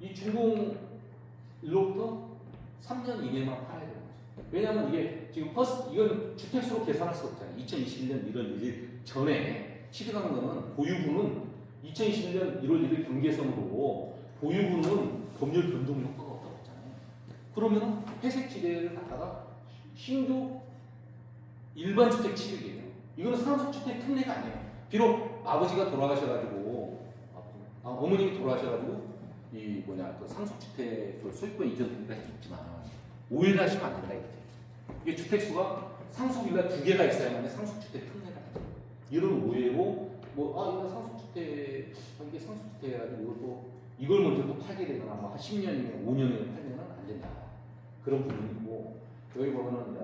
이 준공일로부터 3년 이내만 팔아야 되는 거죠. 왜냐하면 이게 지금 퍼스 이건 주택수로 계산할 수 없잖아요. 2021년 1월 1일 전에 거는 보유분은 2021년 1월 1일 경계선으로 보유분은 법률 변동 효과가 없다고 했잖아요. 그러면은 회색 지대를 갖다가 신규 일반 주택 취득이에요. 이거는 상속주택 특례가 아니에요. 비록 아버지가 돌아가셔가지고 아, 어머님이 돌아가셔가지고 이 뭐냐 그 상속주택 그 소유권 이전 등기가 있지만 오해를 하시면 안 된다 이거지. 이게 주택수가 상속일라 두 개가 있어야만 상속주택 특례가 돼요. 이런 오해로 뭐아 이거 상속주택 아, 이게 상속주택 가지고 이것도 이걸 먼저 또 팔게 되거나 뭐한 10년이면 5년이면 팔면은 안 된다. 그런 부분이고 여기 보면은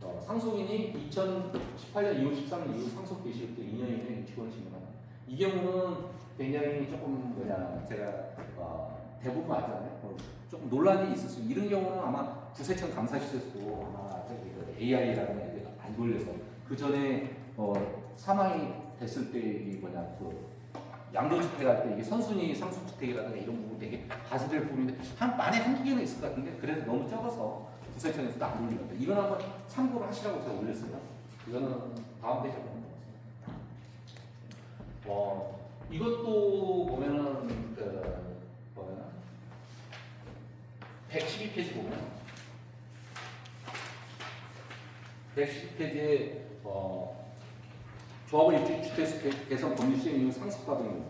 어, 상속인이 2018년 2월 13일 이후 상속 개시 때 2년 이내 유치원 신고하는 이 경우는 굉장히 조금 뭐냐 제가 어, 대부분 아잖아요. 어, 조금 논란이 있었어요. 이런 경우는 아마 구세청 감사실에서도 아마 저기 그 AI라는 애가 안 돌려서 그 전에 어, 사망이 됐을 때 뭐냐 그 양도 주택 할 때 이게 선순위 상속 주택이라든가 이런 부분 되게 가지될 부분인데 한 만에 한두 개는 있을 것 같은데 그래서 너무 적어서 구세청에서도 안 올리는데 이건 한번 참고를 하시라고 제가 올렸어요. 이거는 다음 페이 어, 이것도 보면은 그 보면은 112페이지 보면? 112페이지에 어, 조합원 입주 주택 개선 법률 시행 이후 상속받은 경우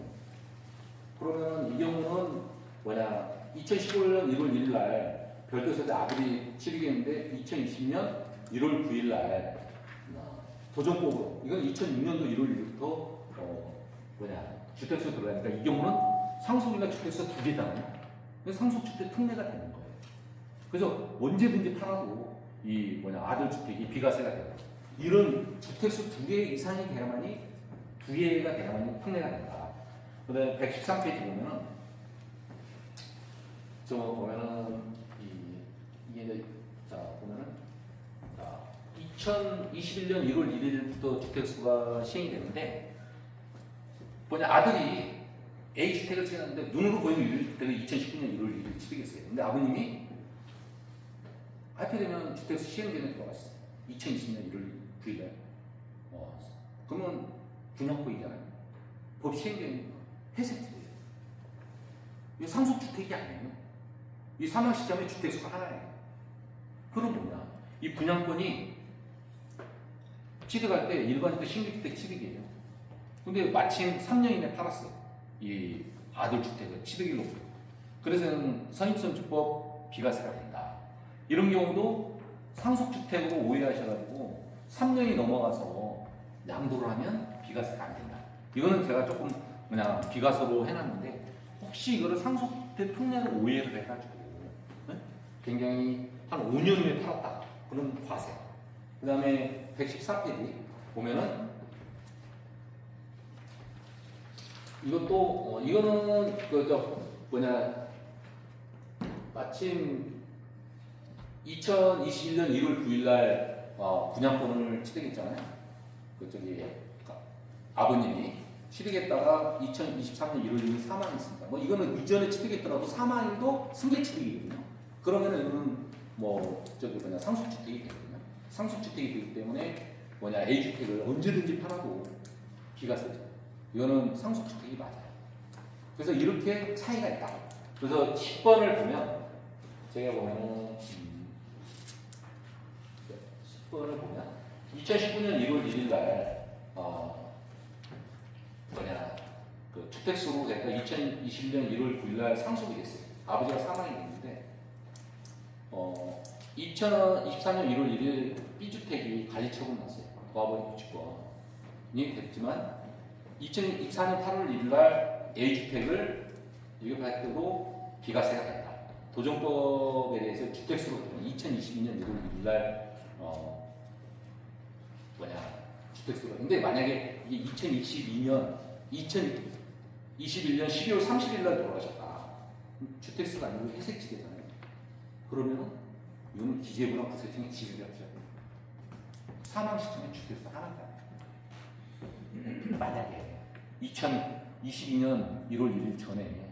그러면 이 경우는 뭐냐? 2015년 1월 1일 날 별도세대 아들이 취득했는데 2020년 1월 9일 날 어, 도정법으로 이건 2006년도 1월 1일부터 어, 뭐냐 주택수 들어가니까 이 경우는 상속이나 주택수 두 개잖아요. 상속주택 특례가 되는 거예요. 그래서 언제든지 팔아도 이 뭐냐 아들 주택이 비과세가 돼요. 이런 주택수 두 개 이상이 돼야만이 두 개가 돼야만이 특례가 된다. 그다음에 113페이지 보면은 저 보면은 이 이게 자 보면은 자 2021년 1월 1일부터 주택수가 시행이 되는데 뭐냐 아들이 A 주택을 취했는데 눈으로 보이는 1주택을 2019년 1월 1일 취득했어요. 근데 아버님이 하필이면 주택수 시행되는 들어갔어요. 2020년 1월 9일에. 어, 그러면 분양권이잖아요. 법 시행되는 회색집이에요. 이 상속주택이 아니에요. 이 사망 시점에 주택수가 하나예요. 그럼 뭐냐? 이 분양권이 취득할 때 일반적으로 신규주택 취득이에요. 근데 마침 3년 이내 팔았어요. 이 아들 주택을 취득일로. 그래서 선입선주법 비과세가 된다. 이런 경우도 상속주택으로 오해하셔가지고 3년이 넘어가서 양도를 하면 비과세가 안 된다. 이거는 제가 조금 그냥 비과세로 해놨는데 혹시 이거를 상속주택 특례로 오해를 해가지고 네? 굉장히 한 5년에 팔았다. 그런 과세. 그 다음에 114페이지 보면은 이것도 어, 이거는 그저 뭐냐 마침 2021년 1월 9일 날 어, 분양권을 취득했잖아요. 그 저기 아버님이 취득했다가 2023년 1월 1일 사망했습니다. 뭐 이거는 이전에 취득했더라도 사망일도 승계 취득이거든요. 그러면은 이거는 뭐 저기 뭐냐 상속 주택이 되거든요. 상속 주택이 되기 때문에 뭐냐 A 주택을 언제든지 팔아도 비과세죠. 이거는 상속주택이 맞아요. 그래서 이렇게 차이가 있다. 그래서 10번을 보면 제가 보면 음, 10번을 보면 2019년 1월 1일 날 어, 뭐냐 그 주택수로 내가 2021년 1월 9일 날 상속이 됐어요. 아버지가 사망이 됐는데 어, 2024년 1월 1일 B주택이 관리처분 났어요. 도합원 유치권이 됐지만 2024년 8월 1일 날 A주택을 때도 비과세가 된다. 도정법에 대해서 주택수로 2022년 1월 1일 날 어, 뭐냐 주택수로 근데 만약에 이게 2022년 2021년 12월 30일 날 돌아가셨다. 주택수가 아니고 회색지대잖아요. 그러면 이거는 기재부나 구세청이 지급이 없죠. 사망 시점에 주택수 하나가 만약에 2022년 1월 1일 전에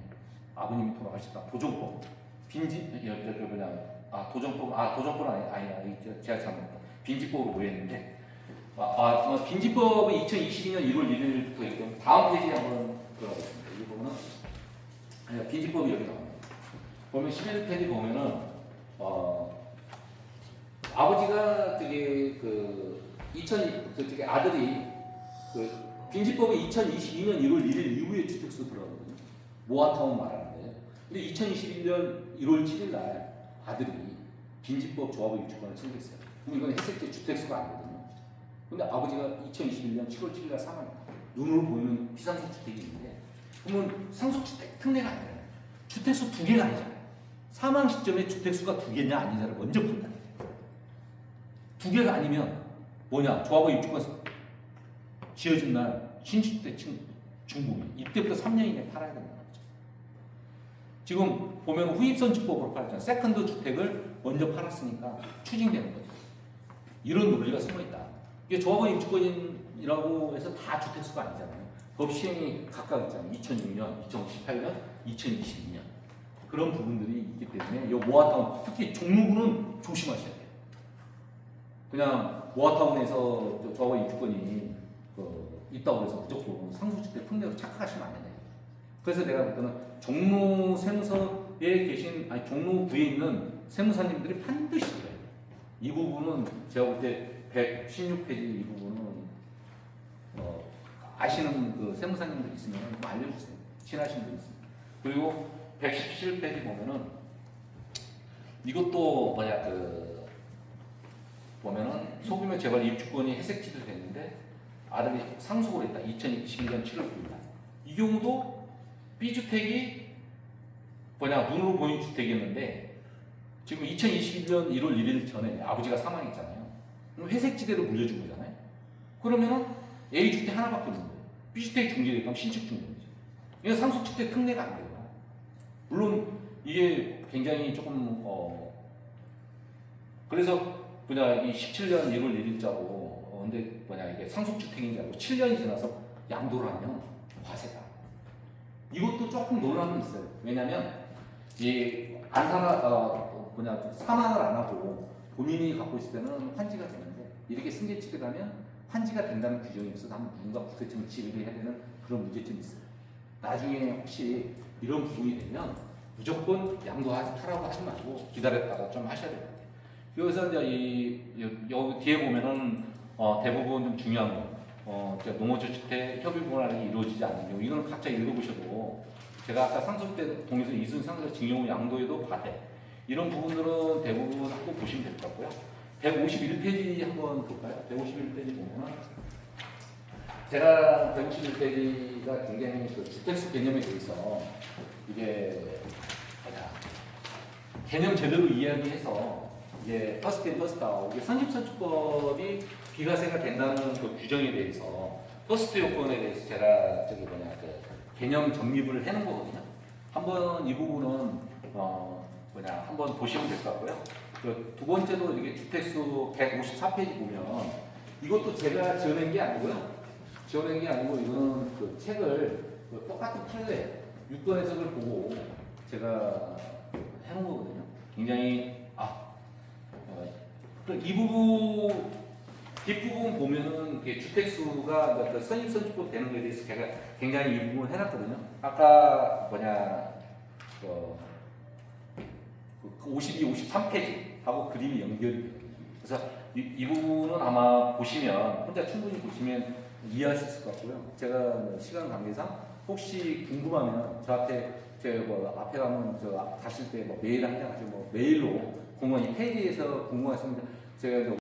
아버님이 돌아가셨다. 도정법. 빈집, 여, 저, 저, 뭐냐, 아, 도정법, 아, 도정법은 아니, 저, 제가 잘못했다. 빈집법으로 모였는데, 아, 아, 어, 빈집법은 2022년 1월 1일부터 있기 때문에 다음 페이지에 한번 들어가겠습니다. 여기 보면은, 아니, 빈집법이 여기 나옵니다. 보면 11페이지 보면은, 어, 아버지가 저기 그 2000, 그 저기 아들이 그 빈집법이 2022년 1월 1일 이후에 주택수 들어가거든요. 모아타운 말하는데. 근데 2021년 1월 7일 날 아들이 빈집법 조합의 유치권을申請했어요. 그럼 이건 해석제 주택수가 아니거든요. 근데 아버지가 2021년 7월 7일 날 사망했다. 눈으로 보이는 비상속 주택이 있는데 그러면 상속주택 특례가 아니잖아요. 주택수 두 개가 아니잖아요. 사망 시점에 주택수가 두 개냐 아니냐를 먼저 판단해야 돼요. 두 개가 아니면 뭐냐 조합의 입주권 지어진 날 층 중국이 이때부터 3년 이내에 팔아야 된다는 거죠. 지금 보면 후입선주법으로 팔았잖아요. 세컨드 주택을 먼저 팔았으니까 추징되는 거죠. 이런 논리가 숨어 있다. 이게 조합의 입주권이라고 해서 다 주택수가 아니잖아요. 법 시행이 각각 있잖아요. 2006년, 2018년, 2022년. 그런 부분들이 있기 때문에 이 모아타운, 특히 종로구는 조심하셔야 돼요. 그냥 모아타운에서 저 조합의 입주권이 그 있다고 해서 무조건 상속주택 특례로 착각하시면 안 돼요. 그래서 내가 볼 때는 종로 세무서에 계신 아니 종로구에 있는 세무사님들이 반드시 돼요. 이 부분은 제가 볼 때 116페이지 이 부분은 어, 아시는 그 세무사님들 있으면 좀 알려주세요. 친하신 분 있으면. 그리고 117페이지 보면은 이것도 뭐냐 그 보면은 소규모 재발 입주권이 해색지도 됐는데 아들이 상속을 했다. 2021년 7월 9일 날. 이 경우도 B주택이 뭐냐 눈으로 보이는 주택이었는데 지금 2021년 1월 1일 전에 아버지가 사망했잖아요. 그럼 회색지대로 물려준 거잖아요. 그러면은 A주택 하나밖에 없는 거예요. B주택이 중개되면 신축 중개되죠. 이건 상속주택 특례가 안 돼요. 물론 이게 굉장히 조금 어 그래서 뭐냐 이 17년 1월 1일자고 어, 근데 뭐냐 이게 상속주택인 줄 알고 7년이 지나서 양도를 하면 과세다. 이것도 조금 논란은 있어요. 왜냐면 이 안사나 어, 뭐냐 사망을 안 하고 본인이 갖고 있을 때는 환지가 되는데 이렇게 승계치게 가면 환지가 된다는 규정이 있어서 한번 누군가 구세청이 지휘를 해야 되는 그런 문제점이 있어요. 나중에 혹시 이런 부분이 되면 무조건 양도하라고 하지 말고 기다렸다가 좀 하셔야 같아요. 그래서 이제 이 여- 여기 뒤에 보면은 어, 대부분 좀 중요한 거, 어, 이제 농어주택 협의 분할이 이루어지지 않는 경우 이거는 각자 읽어보셔도 제가 아까 상속 때 동의서 이순 상속 징용 양도에도 과대 이런 부분들은 대부분 한번 보시면 될 것 같고요. 151페이지 한번 볼까요? 151페이지 보면은 제가 151페이지가 굉장히 그 주택수 개념에 대해서 이게 뭐냐 개념 제대로 이야기해서 이게 퍼스트 인 퍼스트 아웃 이게 선집선주법이 비과세가 된다는 그 규정에 대해서 퍼스트 요건에 대해서 제가 저기 뭐냐 그 개념 정립을 해놓은 거거든요. 한번 이 부분은 어 뭐냐 한번 보시면 될 것 같고요. 그 두 번째로 이게 주택수 154페이지 보면 이것도 제가 지어낸 게 아니고요. 지어낸 게 아니고 이거는 그 책을 그 똑같은 판례 유권 해석을 보고 제가 해놓은 거거든요. 굉장히 아, 어, 그이 부분 뒷부분 보면은 주택수가 그 선입선주법 되는 거에 대해서 제가 굉장히 이 부분을 해놨거든요. 아까 뭐냐 그, 그 52, 53페이지하고 그림이 연결이 돼요. 그래서 이, 이 부분은 아마 보시면 혼자 충분히 보시면 이해할 수 있을 것 같고요. 제가 뭐 시간 관계상 혹시 궁금하면 저한테 제뭐 앞에 가면 저 가실 때 뭐 메일 한장 하시고 뭐 메일로 공무원 이 페이지에서 궁금하시면 제가